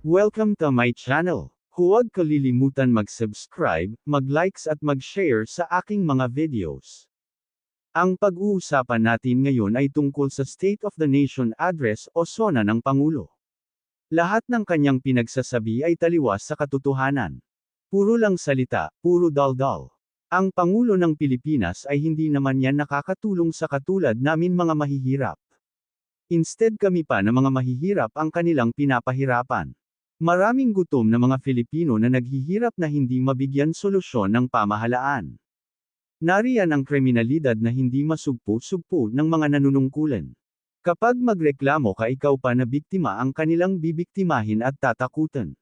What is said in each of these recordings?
Welcome to my channel. Huwag kalilimutan mag-subscribe, mag-likes at mag-share sa aking mga videos. Ang pag-uusapan natin ngayon ay tungkol sa State of the Nation Address o SONA ng Pangulo. Lahat ng kanyang pinagsasabi ay taliwas sa katotohanan. Puro lang salita, puro daldal. Ang Pangulo ng Pilipinas ay hindi naman yan nakakatulong sa katulad namin mga mahihirap. Instead kami pa na mga mahihirap ang kanilang pinapahirapan. Maraming gutom na mga Filipino na naghihirap na hindi mabigyan solusyon ng pamahalaan. Nariyan ang kriminalidad na hindi masugpo-sugpo ng mga nanunungkulan. Kapag magreklamo ka ikaw pa na biktima ang kanilang bibiktimahin at tatakutan.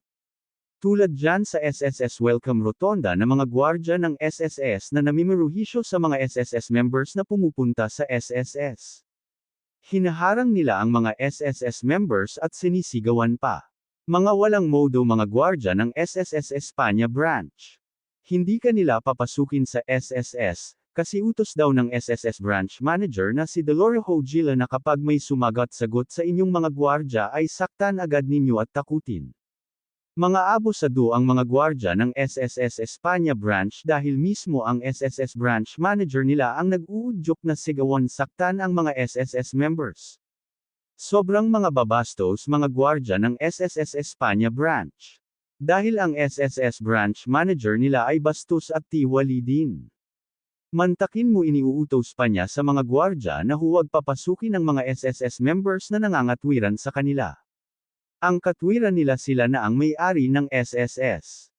Tulad dyan sa SSS Welcome Rotonda na mga gwardya ng SSS na namimiruhisyo sa mga SSS members na pumupunta sa SSS. Hinaharang nila ang mga SSS members at sinisigawan pa. Mga walang modo mga gwardya ng SSS Espanya branch. Hindi kanila papasukin sa SSS, kasi utos daw ng SSS branch manager na si Delorio Hojila na kapag may sumagot-sagot sa inyong mga gwardya ay saktan agad ninyo at takutin. Mga abusado ang mga gwardya ng SSS Espanya branch dahil mismo ang SSS branch manager nila ang nag-uudyok na sigawan saktan ang mga SSS members. Sobrang mga babastos mga gwardya ng SSS Espanya branch. Dahil ang SSS branch manager nila ay bastos at tiwali din. Mantakin mo iniuutos pa niya sa mga gwardya na huwag papasukin ang mga SSS members na nangangatwiran sa kanila. Ang katwiran nila sila na ang may-ari ng SSS.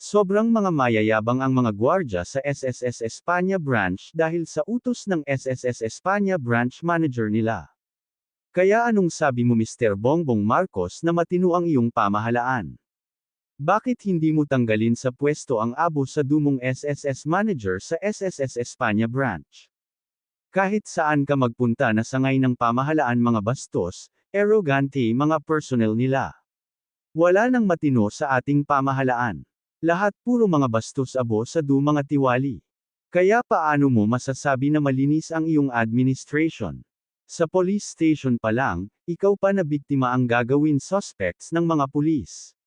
Sobrang mga mayayabang ang mga gwardya sa SSS Espanya branch dahil sa utos ng SSS Espanya branch manager nila. Kaya anong sabi mo Mr. Bongbong Marcos na matino ang iyong pamahalaan? Bakit hindi mo tanggalin sa pwesto ang abo sa dumong SSS manager sa SSS Espanya branch? Kahit saan ka magpunta na sangay ng pamahalaan mga bastos, arrogante mga personnel nila. Wala nang matino sa ating pamahalaan. Lahat puro mga bastos abo sa du mga tiwali. Kaya paano mo masasabi na malinis ang iyong administration? Sa police station pa lang, ikaw pa na biktima ang gagawin suspects ng mga pulis.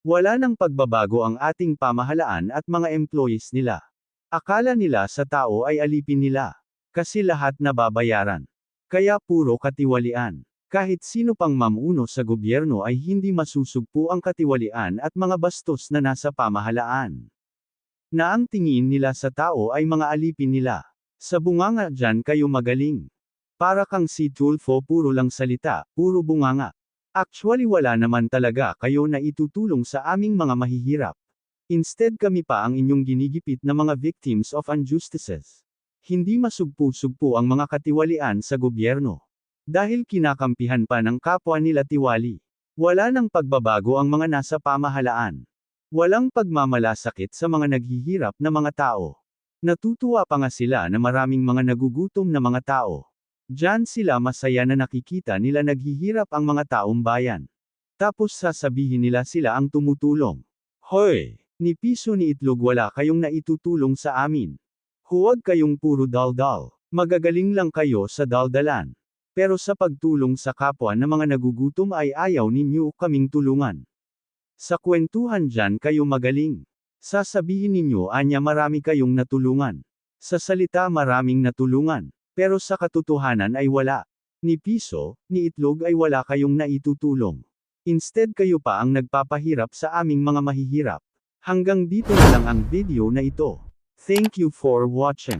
Wala nang pagbabago ang ating pamahalaan at mga employees nila. Akala nila sa tao ay alipin nila. Kasi lahat nababayaran. Kaya puro katiwalian. Kahit sino pang mamuno sa gobyerno ay hindi masusugpo ang katiwalian at mga bastos na nasa pamahalaan. Na ang tingin nila sa tao ay mga alipin nila. Sa bunganga dyan kayo magaling. Para kang si Tulfo puro lang salita, puro bunganga. Actually wala naman talaga kayo na itutulong sa aming mga mahihirap. Instead kami pa ang inyong ginigipit na mga victims of injustices. Hindi masugpo-sugpo ang mga katiwalian sa gobyerno. Dahil kinakampihan pa ng kapwa nila tiwali. Wala nang pagbabago ang mga nasa pamahalaan. Walang pagmamalasakit sa mga naghihirap na mga tao. Natutuwa pa nga sila na maraming mga nagugutom na mga tao. Diyan sila masaya na nakikita nila naghihirap ang mga taong bayan. Tapos sasabihin nila sila ang tumutulong. Hoy! Ni piso ni itlog wala kayong naitutulong sa amin. Huwag kayong puro daldal. Magagaling lang kayo sa daldalan. Pero sa pagtulong sa kapwa na mga nagugutom ay ayaw ninyo kaming tulungan. Sa kwentuhan dyan kayo magaling. Sasabihin ninyo anya marami kayong natulungan. Sa salita maraming natulungan. Pero sa katotohanan ay wala. Ni piso, ni itlog ay wala kayong naitutulong. Instead kayo pa ang nagpapahirap sa aming mga mahihirap. Hanggang dito na lang ang video na ito. Thank you for watching.